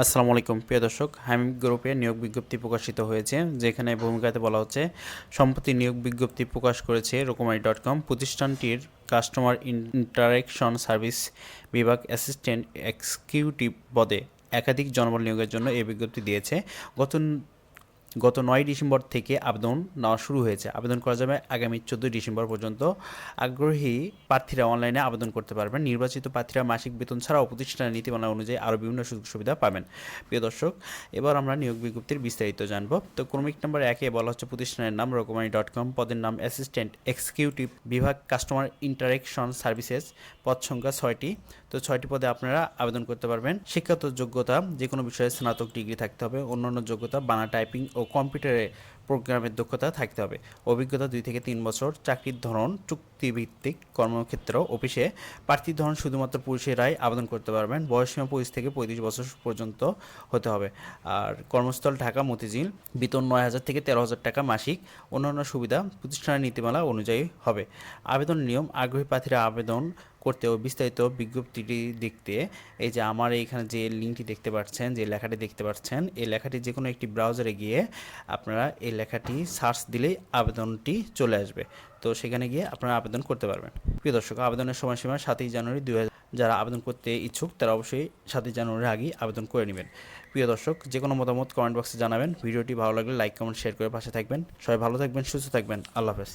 আসসালামু আলাইকুম। প্রিয় দর্শক হামিম গ্রুপে নিয়োগ বিজ্ঞপ্তি প্রকাশিত হয়েছে, যেখানে ভূমিকাতে বলা হচ্ছে, সম্প্রতি নিয়োগ বিজ্ঞপ্তি প্রকাশ করেছে রকমারি ডট কম, প্রতিষ্ঠানটির কাস্টমার ইন্টারেকশন সার্ভিস বিভাগ অ্যাসিস্ট্যান্ট এক্সিকিউটিভ পদে একাধিক জনবল নিয়োগের জন্য এই বিজ্ঞপ্তি দিয়েছে। গত গত নয় ডিসেম্বর থেকে আবেদন নেওয়া শুরু হয়েছে। আবেদন করা যাবে আগামী চোদ্দোই ডিসেম্বর পর্যন্ত। আগ্রহী প্রার্থীরা অনলাইনে আবেদন করতে পারবেন। নির্বাচিত প্রার্থীরা মাসিক বেতন ছাড়াও প্রতিষ্ঠানের নীতিমালা অনুযায়ী আরও বিভিন্ন সুযোগ সুবিধা পাবেন। প্রিয় দর্শক, এবার আমরা নিয়োগ বিজ্ঞপ্তির বিস্তারিত জানব। তো ক্রমিক নম্বর একে বলা হচ্ছে, প্রতিষ্ঠানের নাম রকমারি ডট কম, পদের নাম অ্যাসিস্ট্যান্ট এক্সিকিউটিভ বিভাগ কাস্টমার ইন্টারেকশন সার্ভিসেস, পদ সংখ্যা ছয়টি। তো ছয়টি পদে আপনারা আবেদন করতে পারবেন। শিক্ষাগত যোগ্যতা যে কোনো বিষয়ে স্নাতক ডিগ্রি থাকতে হবে। অন্যান্য যোগ্যতা, বানা, টাইপিং ও কম্পিউটারে প্রোগ্রামের দক্ষতা থাকতে হবে। অভিজ্ঞতা দুই থেকে তিন বছর, চাকরির ধরন, চুক্তিভিত্তিক কর্মক্ষেত্র, অফিসে প্রার্থীর ধরন শুধুমাত্র পুরুষেরাই আবেদন করতে পারবেন। বয়সীমা পঁচিশ থেকে পঁয়ত্রিশ বছর পর্যন্ত হতে হবে। আর কর্মস্থল ঢাকা, মতিঝিল, বেতন নয় হাজার থেকে তেরো হাজার টাকা মাসিক। অন্যান্য সুবিধা প্রতিষ্ঠানের নীতিমালা অনুযায়ী হবে। আবেদন নিয়ম, আগ্রহী প্রার্থীরা আবেদন করতে ও বিস্তারিত বিজ্ঞপ্তিটি দেখতে এই যে আমার এইখানে যে লিঙ্কটি দেখতে পাচ্ছেন, যে লেখাটি দেখতে পাচ্ছেন, এই লেখাটি যে কোনো একটি ব্রাউজারে গিয়ে আপনারা এই লেখাটি সার্চ দিলেই আবেদনটি চলে আসবে। তো সেখানে গিয়ে আপনারা আবেদন করতে পারবেন। প্রিয় দর্শক, আবেদনের সময়সীমা সাতই জানুয়ারি দুই হাজার যারা আবেদন করতে ইচ্ছুক, তারা অবশ্যই সাতই জানুয়ারির আগেই আবেদন করে নেবেন। প্রিয় দর্শক যে কোনো মতামত কমেন্ট বক্সে জানাবেন। ভিডিওটি ভালো লাগলে লাইক, কমেন্ট, শেয়ার করে পাশে থাকবেন। সবাই ভালো থাকবেন, সুস্থ থাকবেন। আল্লাহ হাফেজ।